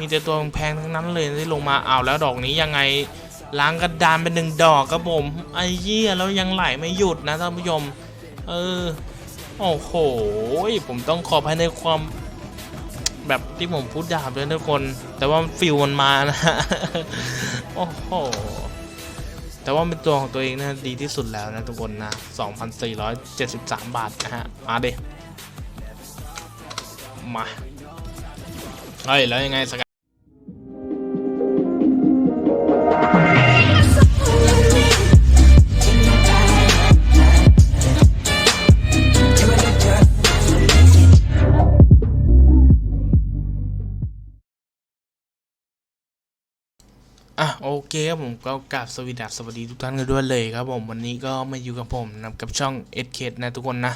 มีแต่ตัวแพงทั้งนั้นเลยที่ลงมาเอาวแล้วดอกนี้ยังไงล้างกระดานเป็นหนึ่งดอกครับผมไอ้เหี้ยแล้วยังไหลไม่หยุดนะท่านผู้ชมเออโอ้โหผมต้องขอภายในความแบบที่ผมพูดหยาบเลยทุกคน แต่ว่าฟิลมันมานะโอ้โหแต่ว่าเป็นตัวของตัวเองนะดีที่สุดแล้วนะทุกคนนะ 2,473 บาทนะฮะ มาเดมาเฮ้ยแล้วยังไงสกั อะโอเคครับผมก็กราบสวัสดีสวัสดีทุกท่านกันด้วยเลยครับผมวันนี้ก็มาอยู่กับผมนะกับช่อง s k นะทุกคนนะ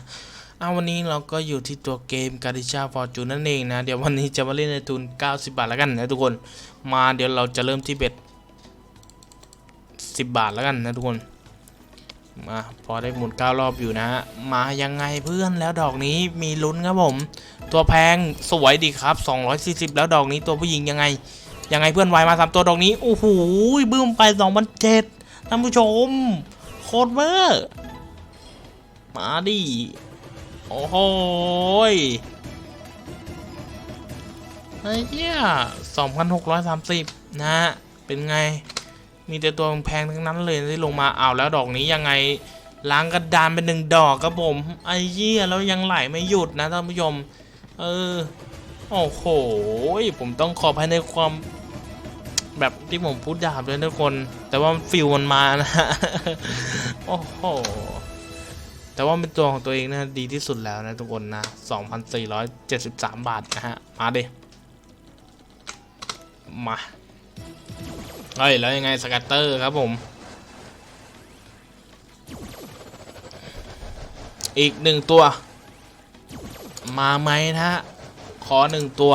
อะวันนี้เราก็อยู่ที่ตัวเกมกาดิชาฟอร์จูนนั่นเองนะ เดี๋ยววันนี้จะมาเล่นในทุน 90 บาทแล้วกันนะทุกคน มาเดี๋ยวเราจะเริ่มที่เบ็ด10 บาทแล้วกันนะทุกคน มาพอได้หมุน9รอบอยู่นะมายังไงเพื่อนแล้วดอกนี้มีลุ้นครับผม ตัวแพงสวยดีครับ 240 แล้วดอกนี้ตัวผู้หญิงยังไง ยังไงเพื่อนวายมาสามตัวดอกนี้โอ้โหบึ้มไปสองพันเจ็ดท่านผู้ชม โคตรเวอร์มาดิโอ้โหยไอ้เหี้ยสองพันหกร้อยสามสิบนะฮะ เป็นไง มีแต่ตัวแพงทั้งนั้นเลยที่ลงมาเอาวแล้วดอกนี้ยังไง ล้างกระดานเป็นหนึ่งดอกครับผม ไอ้เหี้ยแล้วยังไหลไม่หยุดนะท่านผู้ชม เออ โอ้โห ผมต้องขอภายในความ แบบที่ผมพูดหยาบเลยทุกคน แต่ว่าฟิลมันมานะโอ้โห แต่ว่าเป็นตัวของตัวเองนะดีที่สุดแล้วนะทุกคนนะ 2,473 บาทนะฮะ มาเดมา เฮ้ย แล้วยังไงสกัตเตอร์ครับผม อีกหนึ่งตัว มาไหมนะฮะ ขอหนึ่งตัว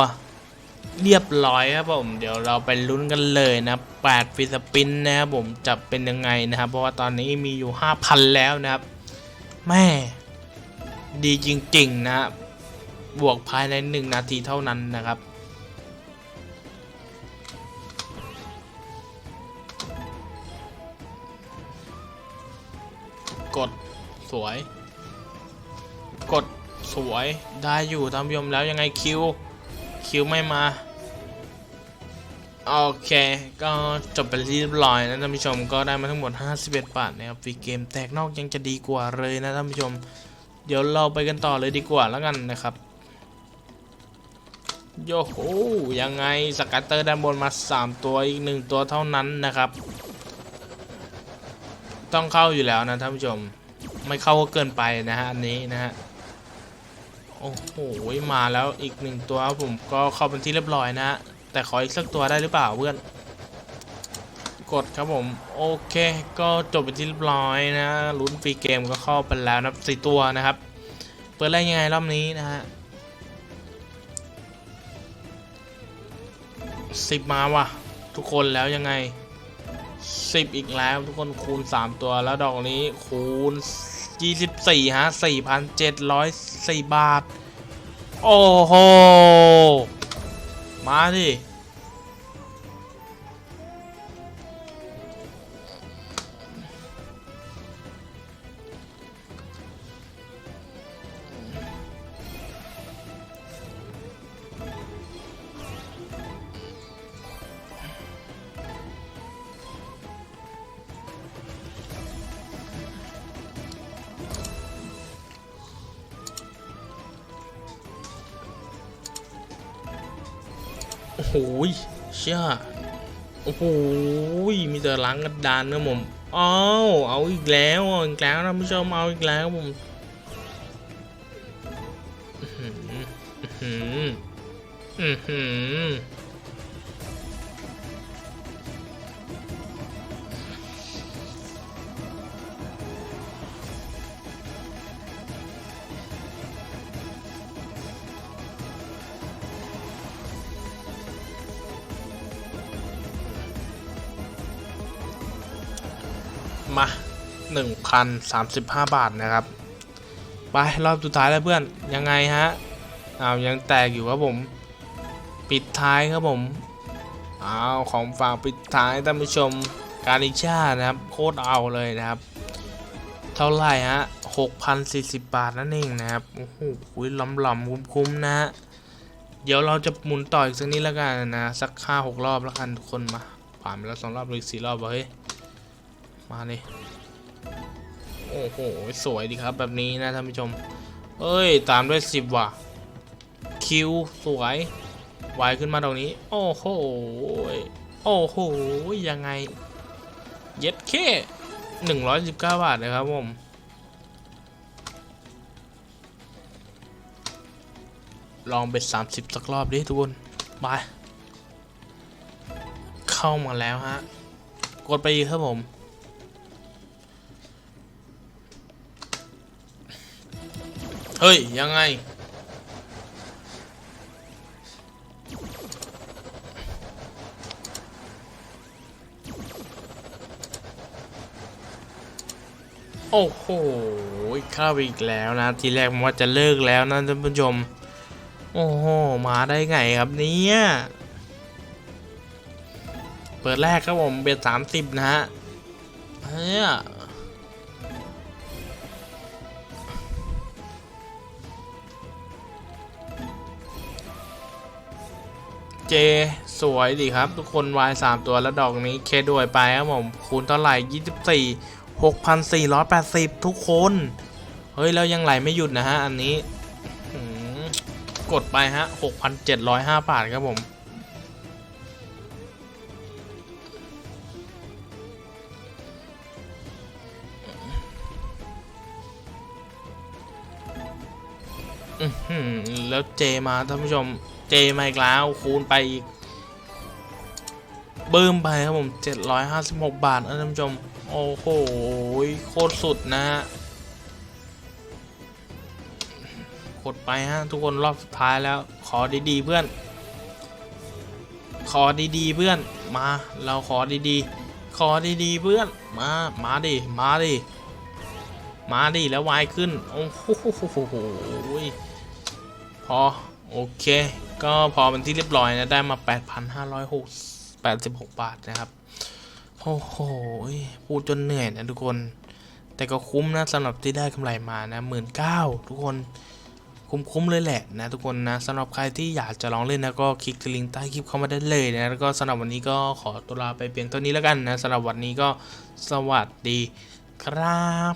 เรียบร้อยครับผมเดี๋ยวเราไปลุ้นกันเลยนะ8ฟิสปินนะครับผมจะเป็นยังไงนะครับ เพราะว่าตอนนี้มีอยู่5,000แล้วนะครับ แม่ดีจริงๆนะบวกภายใน1นาทีเท่านั้นนะครับกดสวย กด สวยได้อยู่ท่านผู้ชมแล้วยังไงคิวคิวไม่มาโอเคก็จบไปเรียบร้อยนะท่านผู้ชมก็ได้มาทั้งหมด 51 บาทนะครับฟรีเกมแตกนอกยังจะดีกว่าเลยนะท่านผู้ชม เดี๋ยวเราไปกันต่อเลยดีกว่าแล้วกันนะครับโยโหยังไงสกัตเตอร์ด้านบนมา 3 ตัวอีก 1 ตัวเท่านั้นนะครับ ต้องเข้าอยู่แล้วนะท่านผู้ชม ไม่เข้าก็เกินไปนะฮะอันนี้นะฮะ โอ้โหมาแล้วอีกหนึ่งตัวครับผมก็เข้าเป็นที่เรียบร้อยนะ แต่ขออีกสักตัวได้หรือเปล่าเพื่อน กดครับผมโอเค ก็จบเป็นที่เรียบร้อยนะลุ้นฟรีเกมก็เข้าไปแล้วนะสี่ตัวนะครับ เปิดแรกยังไงรอบนี้นะฮะสิบมาว่ะ ทุกคนแล้วยังไงสิบอีกแล้วทุกคนคูณ3ตัวแล้วดอกนี้คูณ 24ฮะ4,704 บาท โอ้โห มาดิ โอ้โหยเชื่อโอ้โหยมีแต่ล้างกระดานนะผมอ้าวเอาอีกแล้วอีกแล้วนะผู้ชมเอาอีกแล้วผมอืมอืมอืม มาหนึ่งพันสามสิบห้าบาทนะครับ ไป รอบสุดท้ายแล้วเพื่อน ยังไงฮะอ้าวยังแตกอยู่ครับผม ปิดท้ายครับผมเอาของฝากปิดท้ายท่านผู้ชมการิชานะครับ โคตรเอาเลยนะครับ เท่าไหร่ฮะ6,040บาทนั่นเองนะครับ โอ้โหล้ำล้ำๆคุ้มๆนะฮะเดี๋ยวเราจะหมุนต่ออีกสักนิดแล้วกันนะ สักห้าหกรอบแล้วกันทุกคนมาผ่านไปแล้วสองรอบหรือสี่รอบวะเฮ้ย มาเลยโอ้โห สวยดีครับแบบนี้นะท่านผู้ชม เอ้ย ตามด้วย10ว่ะ คิว สวย ไวขึ้นมาตรงนี้ โอ้โห โอ้โห ยังไง เย็ดเค่119บาทนะครับผม ลองเบ็ด30สักรอบดิทุกคนบายเข้ามาแล้วฮะ กดไปอีกครับผม เฮ้ย ยังไง โอ้โหเข้าไปอีกแล้วนะ ทีแรกผมว่าจะเลิกแล้วนะท่านผู้ชม โอ้โห มาได้ไงครับเนี่ยเปิดแรกครับผมเบ็ดสามสิบนะฮะเฮ้ย เจสวยดีครับ ทุกคนวายสามตัวแล้วดอกนี้เคด้วยไปครับผมคูณเท่าไหร่ยี่สิบสี่หกพันสี่ร้อยแปดสิบทุกคน เฮ้ย แล้วยังไหลไม่หยุดนะฮะ อันนี้กดไปฮะหกพันเจ็ดร้อยห้าบาทครับผมแล้วเจมาท่านผู้ชม เจมาอีกแล้วคูณไปอีกเบิ่มไปครับผม 756 บาทนะท่านผู้ชม โอ้โห โคตรสุดนะฮะกดไปฮะ ทุกคนรอบสุดท้ายแล้ว ขอดีๆเพื่อน ขอดีๆเพื่อน มา เราขอดีๆ ขอดีๆเพื่อน มา มาดิ มาดิ มาดิ แล้ววายขึ้น โอ้โห พอ โอเค ก็พอเป็นที่เรียบร้อยนะ ได้มา 8,586 บาทนะครับ โอ้โห พูดจนเหนื่อยนะทุกคน แต่ก็คุ้มนะสำหรับที่ได้กำไรมานะหมื่นเก้าทุกคน คุ้มๆเลยแหละนะทุกคนนะสำหรับใครที่อยากจะลองเล่นนะก็คลิกลิงก์ใต้คลิปเข้ามาได้เลยนะแล้วก็สำหรับวันนี้ก็ขอตัวลาไปเพียงเท่านี้แล้วกันนะสำหรับวันนี้ก็สวัสดีครับ